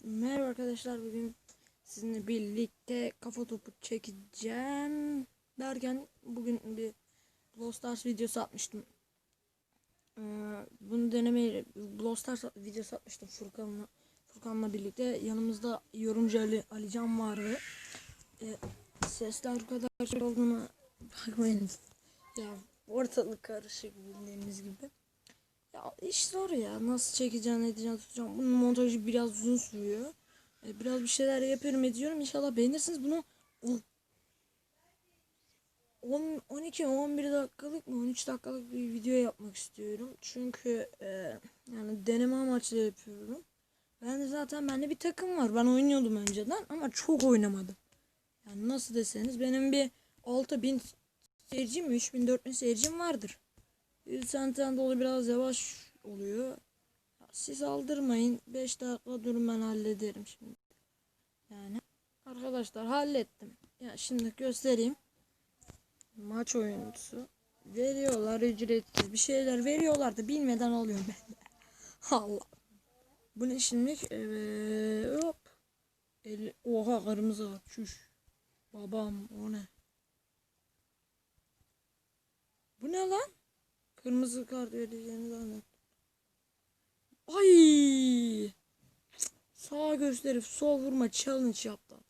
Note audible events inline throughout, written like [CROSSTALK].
Merhaba arkadaşlar bugün sizinle birlikte kafa topu çekeceğim derken bugün bir Brawl Stars videosu atmıştım. Ee, bunu denemeyi Brawl Stars videosu atmıştım Furkan'la Furkan'la birlikte yanımızda yorumcu Ali Alican vardı. Ee, sesler bu kadar şey olduğuna bakmayın. Ya ortalık karışık bildiğiniz gibi. Ya iş zor ya. Nasıl çekeceğim, edeceğim, tutacağım. Bunun montajı biraz uzun sürüyor. E, biraz bir şeyler yapıyorum, ediyorum. İnşallah beğenirsiniz. Bunu 10, 12, 11 dakikalık mı, 13 dakikalık bir video yapmak istiyorum. Çünkü e, yani deneme amaçlı yapıyorum. Ben de zaten bende bir takım var. Ben oynuyordum önceden ama çok oynamadım. Yani nasıl deseniz benim bir 6000 seyircim, 3000, 4000 seyircim vardır. İnternetten dolayı biraz yavaş oluyor. Siz aldırmayın. 5 dakika durun ben hallederim şimdi. Yani arkadaşlar hallettim. Ya şimdi göstereyim. Maç oyuncusu. Veriyorlar ücretsiz bir şeyler veriyorlar da bilmeden alıyorum ben. [LAUGHS] Allah. Bu ne şimdi? Evet. Hop. El, oha kırmızı kart. Çüş. Babam o ne? Bu ne lan? Kırmızı kart vereceğini zannet. Ay! Sağ gösterip sol vurma challenge yaptı.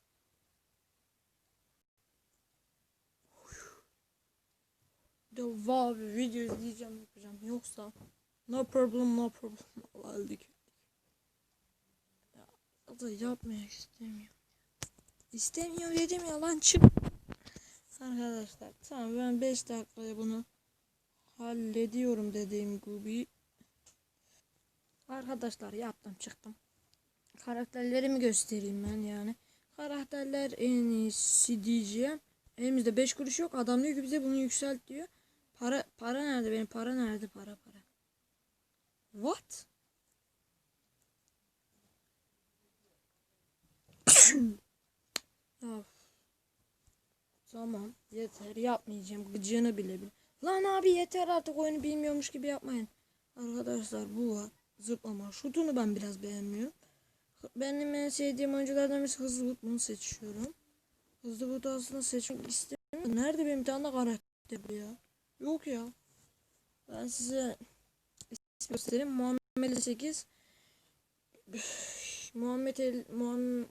Bir de wow bir video izleyeceğim yapacağım. Yoksa no problem no problem. [LAUGHS] Öldük. Ya da yapmaya istemiyor. İstemiyor dedim ya lan çık. Arkadaşlar tamam ben 5 dakikaya bunu hallediyorum dediğim gibi. Arkadaşlar yaptım çıktım. Karakterlerimi göstereyim ben yani. Karakterler en iyisi diyeceğim. Elimizde 5 kuruş yok. Adam diyor ki bize bunu yükselt diyor. Para para nerede benim? Para nerede? Para para. What? [COUGHS] ya. Tamam yeter yapmayacağım. Gıcığını bile bile. Lan abi yeter artık oyunu bilmiyormuş gibi yapmayın. Arkadaşlar bu var. Zıplama. Şutunu ben biraz beğenmiyorum. Benim en sevdiğim oyunculardan birisi Hızlı Bulut. Bunu seçiyorum. Hızlı Bulut aslında seçmek istemiyorum. Nerede benim tane karakter ya? Yok ya. Ben size isim göstereyim. Muhammed 8 Muhammed El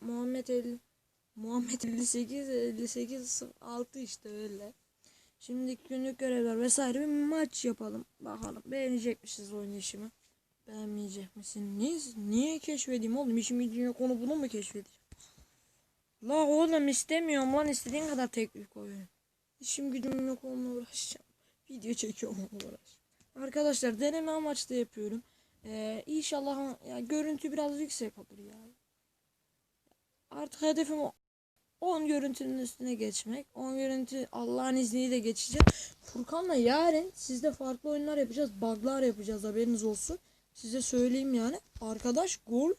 Muhammed El Muhammed 58 58 6 işte öyle. Şimdi günlük görevler vesaire bir maç yapalım. Bakalım beğenecek misiniz oynayışımı? Beğenmeyecek misiniz? Niye keşfedeyim oğlum? İşim gücüm konu bunu mu keşfedeceğim? La oğlum istemiyorum lan istediğin kadar teknik oyun. İşim gücüm yok onunla uğraşacağım. Video çekiyorum onunla uğraş. Arkadaşlar deneme amaçlı yapıyorum. Ee, inşallah ya, görüntü biraz yüksek olur ya. Artık hedefim o 10 görüntünün üstüne geçmek. 10 görüntü Allah'ın izniyle geçeceğim. Furkan'la yarın sizde farklı oyunlar yapacağız. Bug'lar yapacağız haberiniz olsun. Size söyleyeyim yani. Arkadaş gol.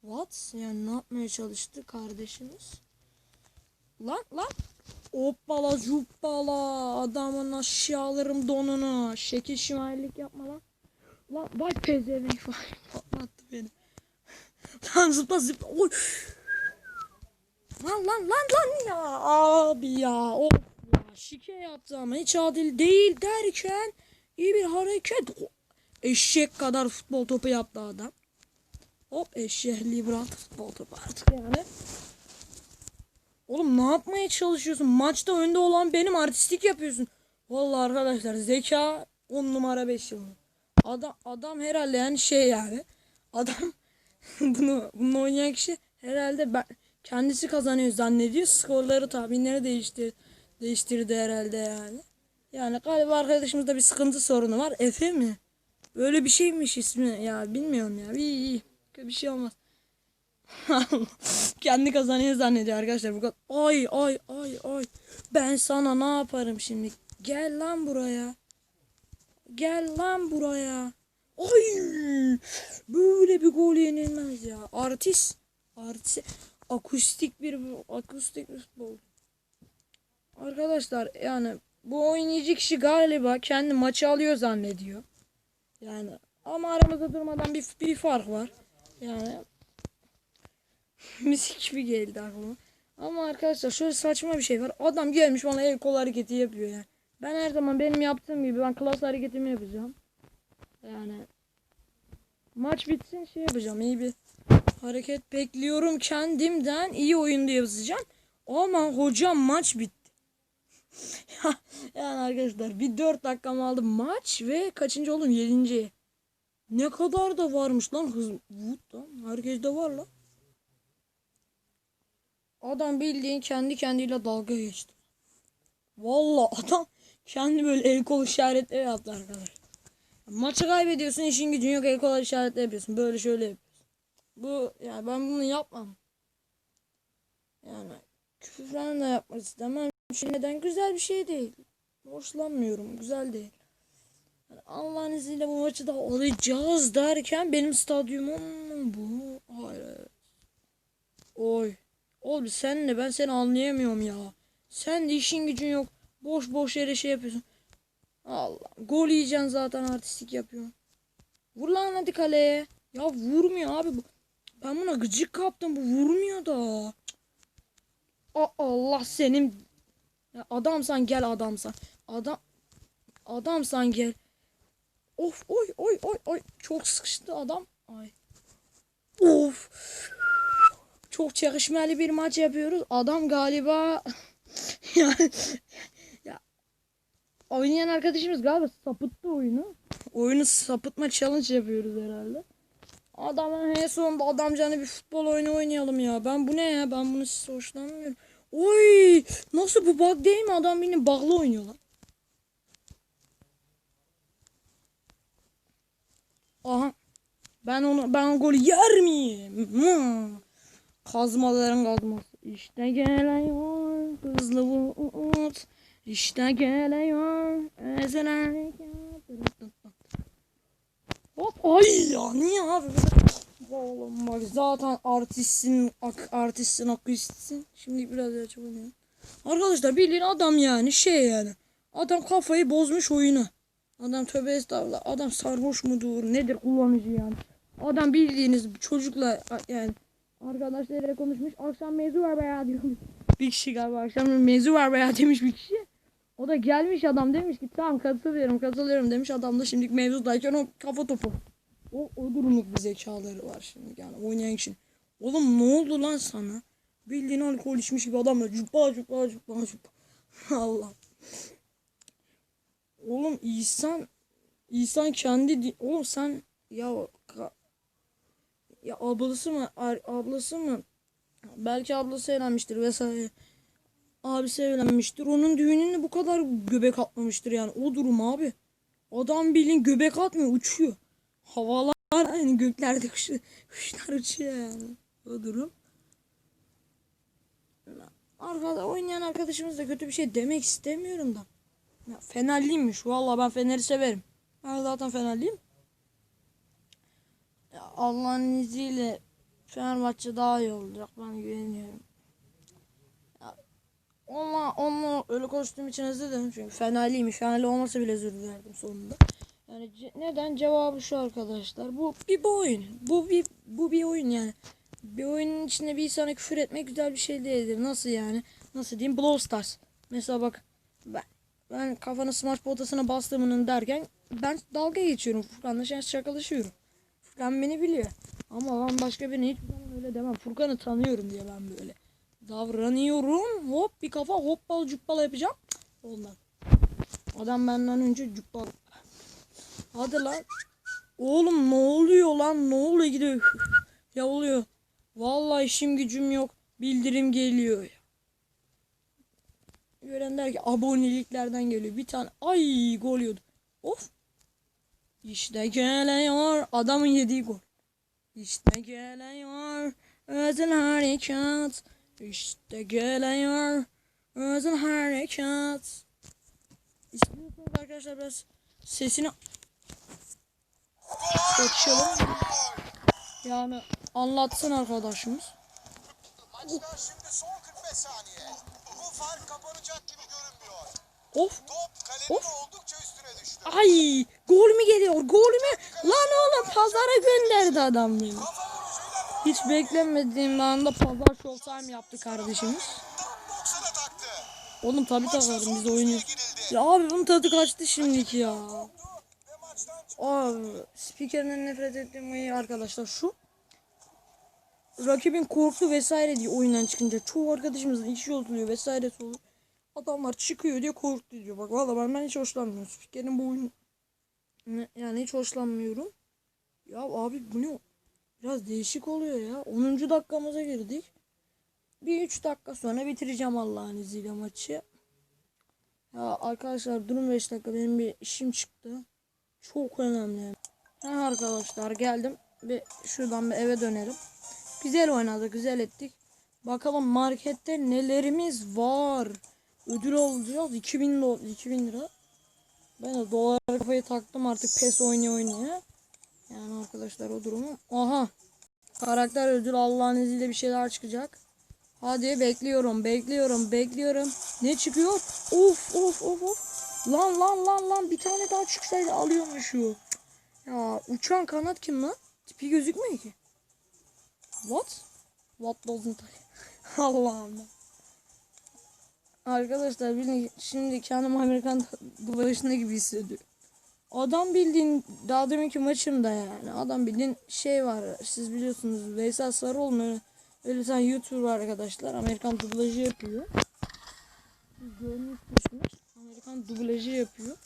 What? Yani ne yapmaya çalıştı kardeşimiz? Lan lan. Hoppala zuppala. Adamın aşağılarım donunu. Şekil şimallik yapma lan. Lan vay pezevenk vay. [LAUGHS] Patlattı beni. [LAUGHS] lan zıpla zıpla. Oy. Lan lan lan lan. Ya abi ya of ya. Şike yaptı ama hiç adil değil derken iyi bir hareket. Eşek kadar futbol topu yaptı adam. Hop eşekliği bıraktı futbol topu artık yani. Oğlum ne yapmaya çalışıyorsun? Maçta önde olan benim artistik yapıyorsun. Vallahi arkadaşlar zeka 10 numara 5 yıl. Adam adam herhalde yani şey yani. Adam [LAUGHS] bunu bunu oynayan kişi herhalde ben kendisi kazanıyor zannediyor. Skorları tahminleri değiştir değiştirdi herhalde yani. Yani galiba arkadaşımızda bir sıkıntı sorunu var. Efe mi? Böyle bir şeymiş ismi ya bilmiyorum ya. İyi iyi. Bir şey olmaz. [LAUGHS] Kendi kazanıyor zannediyor arkadaşlar. Bu kadar. Ay ay ay ay. Ben sana ne yaparım şimdi? Gel lan buraya. Gel lan buraya. Ay! Böyle bir gol yenilmez ya. Artist. Artist akustik bir akustik bir futbol. Arkadaşlar yani bu oynayıcı kişi galiba kendi maçı alıyor zannediyor. Yani ama aramızda durmadan bir, bir fark var. Yani [LAUGHS] Müzik gibi geldi aklıma. Ama arkadaşlar şöyle saçma bir şey var. Adam gelmiş bana el kol hareketi yapıyor yani. Ben her zaman benim yaptığım gibi ben klas hareketimi yapacağım. Yani maç bitsin şey yapacağım. iyi bir hareket bekliyorum kendimden. iyi oyunda yazacağım. Ama hocam maç bitti. [LAUGHS] yani arkadaşlar bir 4 dakikam aldı maç ve kaçıncı oldum? 7. Ne kadar da varmış lan hız. Vut lan. Herkes de var lan. Adam bildiğin kendi kendiyle dalga geçti. Valla adam kendi böyle el kol işaretleri yaptı arkadaşlar. Maçı kaybediyorsun işin gücün yok el kol işaretleri yapıyorsun. Böyle şöyle yapıyorsun. Bu yani ben bunu yapmam. Yani küfür falan da yapmak istemem. Çünkü neden güzel bir şey değil. Hoşlanmıyorum. Güzel değil. Yani Allah'ın izniyle bu maçı da alacağız derken benim stadyumum bu. Hayır. Oy. Oğlum sen de ben seni anlayamıyorum ya. Sen de işin gücün yok. Boş boş yere şey yapıyorsun. Allah. Gol yiyeceksin zaten artistik yapıyorsun. Vur lan hadi kaleye. Ya vurmuyor abi bu. Ben buna gıcık kaptım. Bu vurmuyor da. Allah senin. Ya adamsan gel adamsan. Adam. Adamsan gel. Of oy oy oy oy. Çok sıkıştı adam. Ay. Of. Çok çekişmeli bir maç yapıyoruz. Adam galiba [LAUGHS] yani ya oynayan arkadaşımız galiba sapıttı oyunu. Oyunu sapıtma challenge yapıyoruz herhalde. Adam en sonunda adamcanı bir futbol oyunu oynayalım ya. Ben bu ne ya? Ben bunu size hoşlanmıyorum. Oy! Nasıl bu bug değil mi? Adam beni bug'lı oynuyor lan. Aha. Ben onu ben o golü yer miyim? Hmm. Kazmaların kazması. İşte geliyor hızlı umut. İşte geliyor ezel harekat. Hop ay ya niye abi? Oğlum bak zaten artistsin, ak, artistsin, akistsin. Şimdi biraz daha çok oynuyorum. Arkadaşlar bildiğin adam yani şey yani. Adam kafayı bozmuş oyunu. Adam tövbe estağfurullah. Adam sarhoş mudur? Nedir kullanıcı yani? Adam bildiğiniz çocukla yani arkadaşlarıyla konuşmuş. Akşam mevzu var veya diyormuş. Bir kişi galiba akşam mevzu var veya demiş bir kişi. O da gelmiş adam demiş ki tamam katılıyorum katılıyorum demiş. Adam da şimdi mevzudayken o kafa topu. O, o durumluk bir zekaları var şimdi yani oynayan kişinin. Oğlum ne oldu lan sana? Bildiğin alkol içmiş gibi adamla cuppa cuppa cuppa cuppa. [LAUGHS] Allah. Oğlum İhsan İhsan kendi di- oğlum sen ya ya ablası mı ablası mı belki ablası evlenmiştir vesaire abisi evlenmiştir onun düğününde bu kadar göbek atmamıştır yani o durum abi adam bilin göbek atmıyor uçuyor havalar yani göklerde kuş, kuşlar uçuyor yani o durum arkada oynayan arkadaşımız da kötü bir şey demek istemiyorum da ya Fenerliymiş. Vallahi ben Fener'i severim. Ben zaten Fenerliyim. Allah'ın izniyle Fenerbahçe daha iyi olacak. Ben güveniyorum. Ya öyle konuştuğum için özür dilerim. Çünkü Fenerliymiş. Fenerli olmasa bile özür dilerdim sonunda. Yani ce- neden? Cevabı şu arkadaşlar. Bu bir oyun. Bu bir bu bir oyun yani. Bir oyunun içinde bir insana küfür etmek güzel bir şey değildir. Nasıl yani? Nasıl diyeyim? Brawl Stars. Mesela bak ben ben kafanı smash potasına bastığımın derken ben dalga geçiyorum. Furkan'la şen şakalaşıyorum. Furkan beni biliyor. Ama ben başka birine hiçbir zaman öyle demem. Furkan'ı tanıyorum diye ben böyle davranıyorum. Hop bir kafa hoppal cuppal yapacağım. Ondan. Adam benden önce cuppal. Hadi lan. Oğlum ne oluyor lan? Ne oluyor gidiyor? ya oluyor. Vallahi işim gücüm yok. Bildirim geliyor. Gören der ki aboneliklerden geliyor. Bir tane ay gol yiyordu. Of. İşte geliyor adamın yediği gol. İşte geliyor özel harekat. İşte geliyor özel harekat. İstiyorsanız arkadaşlar biraz sesini açalım. Yani anlatsın arkadaşımız. Maçta şimdi son 45 saniye. Bu fark kapanacak gibi görünmüyor. Of. Top kalenin Of. oldukça üstüne düştü. Ay gol mü geliyor? Gol mü? Lan oğlum pazara gönderdi adam beni. Kafa vuruşuyla Hiç beklemediğim anda pazar showtime yaptı kardeşimiz. Tam 90'a taktı. Oğlum Maçta takarım biz oynuyoruz. Ya abi bunun tadı kaçtı şimdiki ya. Abi spikerinden nefret ettiğim şey arkadaşlar şu. Rakibin korktu vesaire diye oyundan çıkınca çoğu arkadaşımızın işi oluyor vesaire olur. Adamlar çıkıyor diye korktu diyor. Bak valla ben, ben hiç hoşlanmıyorum. Spikerin bu oyun yani hiç hoşlanmıyorum. Ya abi bu ne? Biraz değişik oluyor ya. 10. dakikamıza girdik. Bir 3 dakika sonra bitireceğim Allah'ın izniyle maçı. Ya arkadaşlar durun 5 dakika benim bir işim çıktı. Çok önemli. Ha arkadaşlar geldim. Bir şuradan bir eve dönerim. Güzel oynadık, güzel ettik. Bakalım markette nelerimiz var. Ödül alacağız 2000 do 2000 lira. Ben de dolar kafayı taktım artık pes oynaya oynaya. Yani arkadaşlar o durumu. Aha. Karakter ödül Allah'ın izniyle bir şeyler çıkacak. Hadi bekliyorum, bekliyorum, bekliyorum. Ne çıkıyor? Of of of of. Lan lan lan lan bir tane daha çıksaydı alıyormuş şu. Ya uçan kanat kim lan? Tipi gözükmüyor ki. What? What doesn't? [LAUGHS] Allah'ım. Arkadaşlar bilin şimdi kendim Amerikan [LAUGHS] başında gibi hissediyorum. Adam bildiğin daha deminki maçımda yani. Adam bildiğin şey var. Siz biliyorsunuz Veysel Sarıoğlu öyle, öyle sen YouTuber arkadaşlar. Amerikan dublajı yapıyor. Görmüşsünüz. Amerikan dublajı yapıyor.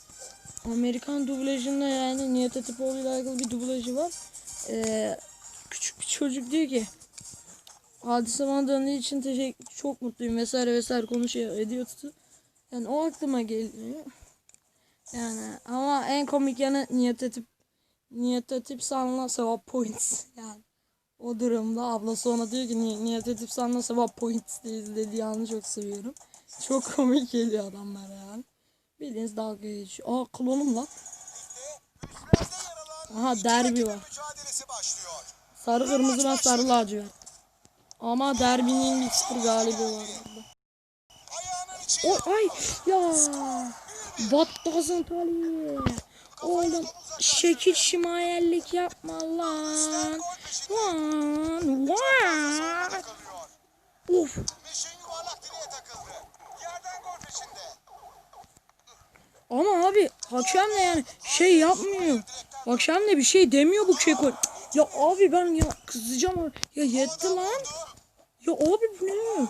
Amerikan dublajında yani Nihat Atipoğlu ile alakalı bir dublajı var. Ee, küçük bir çocuk diyor ki Hadise bana için teşekkür çok mutluyum vesaire vesaire konuşuyor ediyor tutu. Yani o aklıma geliyor. Yani ama en komik yanı Nihat Atip Nihat Atip San'la sevap points yani. O durumda ablası ona diyor ki "Ni- Nihat Atip San'la sevap points diye izlediği anı çok seviyorum. [LAUGHS] Çok komik geliyor adamlar yani. Bildiğiniz dalga geçiyor. Aa klonum lan. Aha derbi var. Sarı kırmızı ben sarı lacivert. Ama derbinin bir sıfır galibi var içine O ay ya. What doesn't Ali? Oğlum şekil şimayellik yapma lan. Lan kalıyor. Uf. Ama abi hakem de yani şey yapmıyor. Hakem de bir şey demiyor bu Çeko. Ya abi ben ya kızacağım. Ya yetti lan. Ya abi bu ne?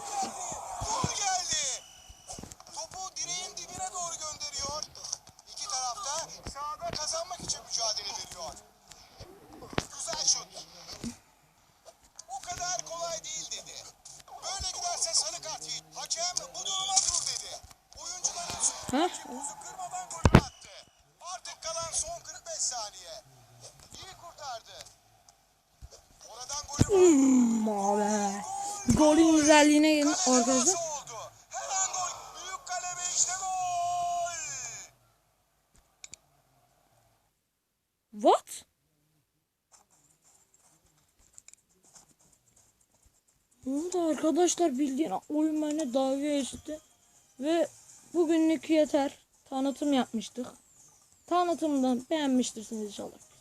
Golün güzelliğine gelin arkadaşlar. What? Oldu arkadaşlar bildiğin oyun bana dalga geçti. Ve bugünlük yeter. Tanıtım yapmıştık. Tanıtımdan beğenmiştirsiniz inşallah.